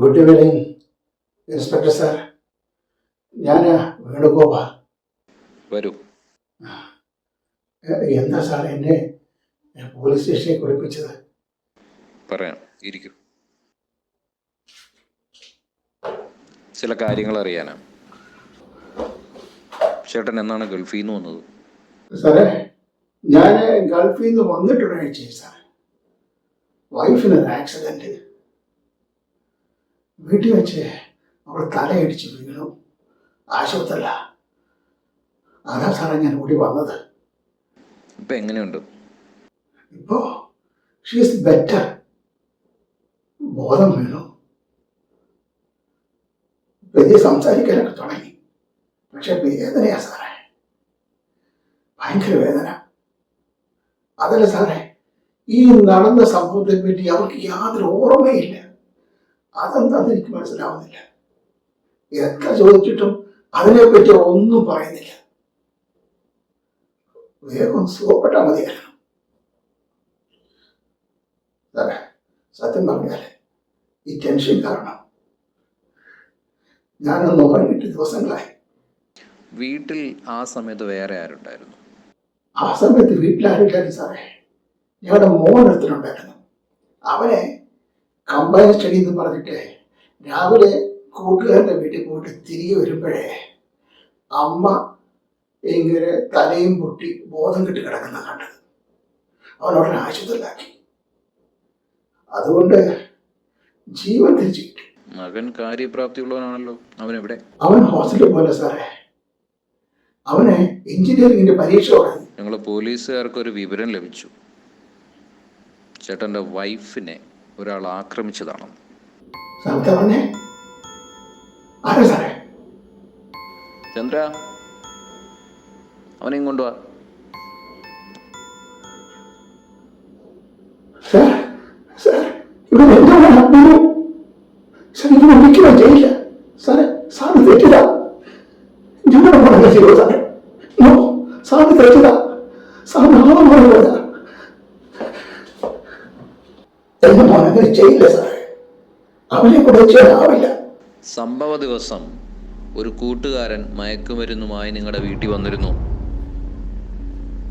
Good evening inspector sir ഞാൻ വേണുഗോപാൽ. വരൂ. എന്താ സാർ എന്നെ പോലീസ് സ്റ്റേഷനിൽ കുളിപ്പിച്ചത്? പറയാം ഇരിക്കും. ചില കാര്യങ്ങൾ അറിയാനാ. ചേട്ടൻ എന്നാണ് ഗൾഫിൽ നിന്ന് വന്നത്? സാറേ ഞാൻ ഗൾഫിൽ നിന്ന് വന്നിട്ടൊരാഴ്ച സാർ വൈഫിന് ഒരു ആക്സിഡന്റ് വീട്ടിൽ വെച്ച് അവൾ തലയടിച്ച് വീണു. ആശുപത്രിയല്ല അതാ സാറേ ഞാൻ ഓടി വന്നത്. ഇപ്പൊ എങ്ങനെയുണ്ട്? ഇപ്പോ ഷീസ് ബെറ്റർ ബോധം വീണു. വലിയ സംസാരിക്കാനൊക്കെ തുടങ്ങി. പക്ഷെ വേദനയാ സാറേ. ഭയങ്കര വേദന. അതല്ല സാറേ ഈ നടന്ന സംഭവത്തെ പറ്റി അവർക്ക് യാതൊരു ഓർമ്മയില്ല. അതെന്താന്ന് എനിക്ക് മനസ്സിലാവുന്നില്ല. എത്ര ചോദിച്ചിട്ടും അതിനെപ്പറ്റി ഒന്നും പറയുന്നില്ല. വേഗം സുഖപ്പെട്ടാൽ മതിയായിരുന്നു. സാറേ സത്യം പറഞ്ഞാൽ ഈ ടെൻഷൻ കാരണം ഞാനൊന്ന് ഉറങ്ങിയിട്ട് ദിവസങ്ങളായി. വീട്ടിൽ ആ സമയത്ത് വേറെ ആരുണ്ടായിരുന്നു? ആ സമയത്ത് വീട്ടിലാരുണ്ടായിരുന്നു സാറേ? ഞങ്ങളുടെ മോൻ എടുത്തിട്ടുണ്ടായിരുന്നു അവനെ കമ്പൈൻ സ്റ്റഡി എന്ന് പറഞ്ഞിട്ട് രാവിലെ കൂട്ടുകാരന്റെ വീട്ടിൽ പോയിട്ട് തിരികെ വരുമ്പോഴേ അമ്മ ഇങ്ങനെ തലയും പൊട്ടി ബോധം കെട്ടി കിടക്കുന്ന കണ്ടത്. അവനോടനെ ആശുപത്രിയിലാക്കി. അതുകൊണ്ട് ജീവൻ തിരിച്ചു കിട്ടി. മകൻ കാര്യപ്രാപ്തിയുള്ളവനാണല്ലോ. അവൻ എവിടെ അവൻ ഹോസ്റ്റലിൽ പോലെ സാറേ. അവന് എഞ്ചിനീയറിംഗിന്റെ പരീക്ഷ തുടങ്ങി. ഞങ്ങൾ പോലീസുകാർക്ക് ഒരു വിവരം ലഭിച്ചു. ചേട്ടന്റെ വൈഫിനെ ഒരാൾ ആക്രമിച്ചതാണ്. ചന്ദ്ര അവനെയും കൊണ്ടുവാ സാർ സാർ സാറിന് അഭിനു സാർ ഇവിടെ ഒരിക്കലും ചെയ്യില്ല സാറേ സാറിന് തെറ്റില്ല ഞങ്ങളുടെ മോനെ ചെയ്യോ സാറേ നോ സാറിന് തെറ്റില്ല സാറിന് ആളെ മോനെ പോയതാ എന്റെ മോനെ ചെയ്യില്ല സാറേ. അവനെ കൂടെ സംഭവ ദിവസം ഒരു കൂട്ടുകാരൻ മയക്കുമരുന്നുമായി നിങ്ങളുടെ വീട്ടിൽ വന്നിരുന്നു.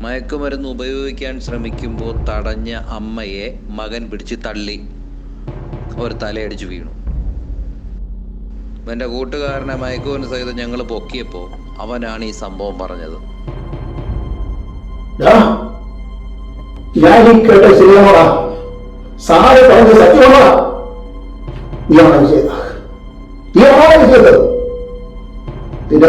മയക്കുമരുന്ന് ഉപയോഗിക്കാൻ ശ്രമിക്കുമ്പോൾ തടഞ്ഞ അമ്മയെ മകൻ പിടിച്ച് തള്ളി. അവർ തലയടിച്ച് വീണു. എന്റെ കൂട്ടുകാരനെ മയക്കുമരുന്ന് സഹിതം ഞങ്ങൾ പൊക്കിയപ്പോൾ അവനാണ് ഈ സംഭവം പറഞ്ഞത്. ഞാൻ ഈ കേട്ട ശരിയാണോടാ സാറ് പറഞ്ഞ സത്യമാണ്? ചെയ്തത് ഇത്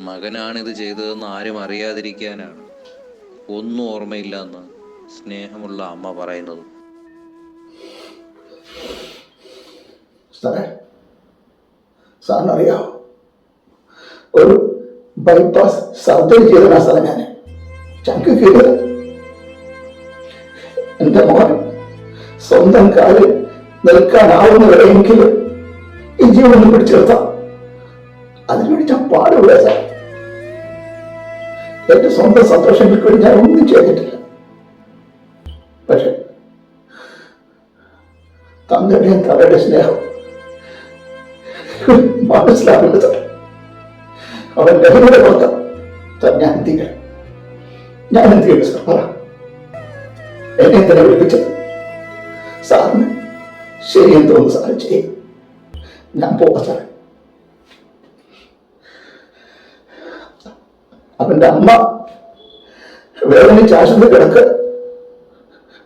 മകനാണിത് ചെയ്തതെന്ന് ആരും അറിയാതിരിക്കാനാണ്. ഒന്നും ഓർമ്മയില്ല എന്ന് സ്നേഹമുള്ള അമ്മ പറയുന്നത്. സാറേ സാറിനറിയാമോ ഒരു ബൈപ്പാസ് സർജറി ചെയ്തതാണ് സാറേ ഞാൻ ചങ്ക് കീറിയത് എന്റെ മോൻ സ്വന്തം കാലിൽ നിൽക്കാനാവുന്ന വരെയെങ്കിലും ഈ ജീവൻ പിടിച്ചെടുത്താം അതിനുവേണ്ടി ഞാൻ പാടുള്ള സാർ എന്റെ സ്വന്തം സന്തോഷങ്ങൾക്ക് വേണ്ടി ഞാൻ ഒന്നും ചെയ്തിട്ടില്ല. പക്ഷെ തങ്ങളുടെയും തലയുടെ സ്നേഹം മനസ്സിലാവില്ല സാർ അവൻ ലഹരിയുടെ പുറത്ത് ഞാൻ എന്ത് ചെയ്യണം? ഞാൻ എന്ത് ചെയ്യണം സാർ പറ. എന്നെ എന്തിനാ വിളിപ്പിച്ചത്? സാറിന് ശരിയെന്ന് തോന്നുന്നു സാർ ചെയ്യും ഞാൻ പോവാ സാർ അവന്റെ അമ്മ വേദനിച്ച് ആശുപത്രി കിടക്ക്.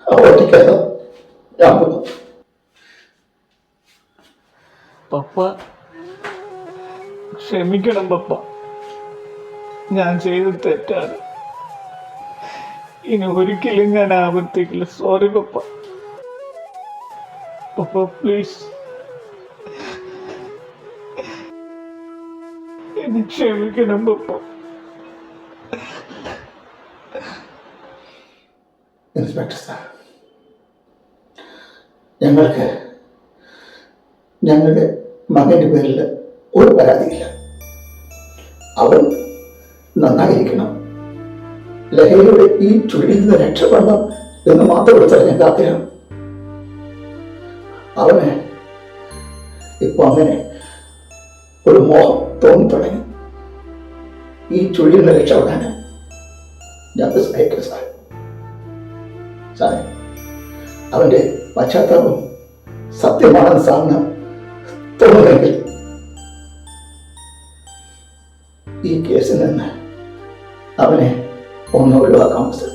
ഒറ്റയ്ക്കാണ്. ഞാൻ പോകും പപ്പ ക്ഷമിക്കണം പപ്പ. ഞാൻ ചെയ്ത തെറ്റാണ്. ഇനി ഒരിക്കലും ഞാൻ ആവർത്തിക്കില്ല. Sorry papa. പപ്പ പ്ലീസ് എന്നെ ക്ഷമിക്കണം പപ്പ. ഇൻസ്പെക്ടർ സാർ ഞങ്ങൾക്ക് ഞങ്ങളുടെ മകന്റെ പേരിൽ ഒരു പരാതിയില്ല. അവൻ നന്നായിരിക്കണം. ലഹരിയുടെ ഈ ചുഴിയിൽ നിന്ന് രക്ഷപ്പെടണം എന്ന് മാത്രം എടുത്തല്ല ഞാൻ ആഗ്രഹം അവന് ഇപ്പൊ അങ്ങനെ ഒരു മോഹം തോന്നി തുടങ്ങി. ഈ ചുഴിയിൽ നിന്ന് രക്ഷപ്പെടാൻ ഞാൻ സഹായിക്കും സാർ സാറേ. അവന്റെ പശ്ചാത്തലം സത്യമാണെന്ന് സാറിന് തോന്നുന്നെങ്കിൽ ഈ കേസിൽ നിന്ന് അവനെ ഒന്ന് ഒഴിവാക്കാം സാർ